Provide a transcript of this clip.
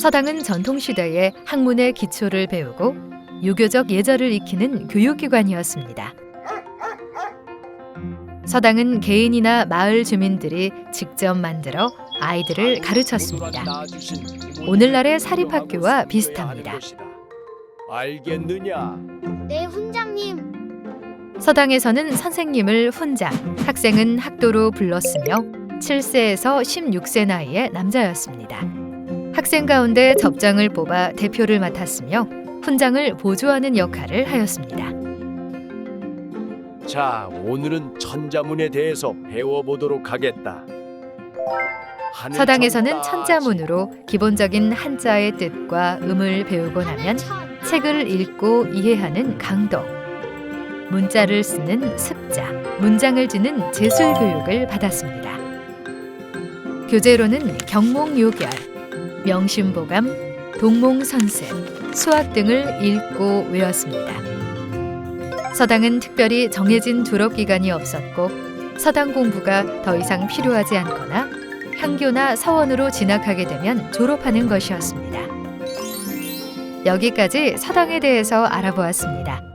서당은 전통시대에 학문의 기초를 배우고 유교적 예절을 익히는 교육기관이었습니다. 서당은 개인이나 마을 주민들이 직접 만들어 아이들을 가르쳤습니다. 오늘날의 사립학교와 비슷합니다. 알겠느냐? 네, 훈장님. 서당에서는 선생님을 훈장, 학생은 학도로 불렀으며 7세에서 16세 나이의 남자였습니다. 학생 가운데 접장을 뽑아 대표를 맡았으며 훈장을 보조하는 역할을 하였습니다. 자, 오늘은 천자문에 대해서 배워보도록 하겠다. 하늘 서당에서는 천자 천자문으로 기본적인 한자의 뜻과 음을 배우고 나면 천. 책을 읽고 이해하는 강도, 문자를 쓰는 습자, 문장을 지는 제술 교육을 받았습니다. 교재로는 경몽요결, 명심보감, 동몽선습, 수학 등을 읽고 외웠습니다. 서당은 특별히 정해진 졸업 기간이 없었고 서당 공부가 더 이상 필요하지 않거나 향교나 사원으로 진학하게 되면 졸업하는 것이었습니다. 여기까지 서당에 대해서 알아보았습니다.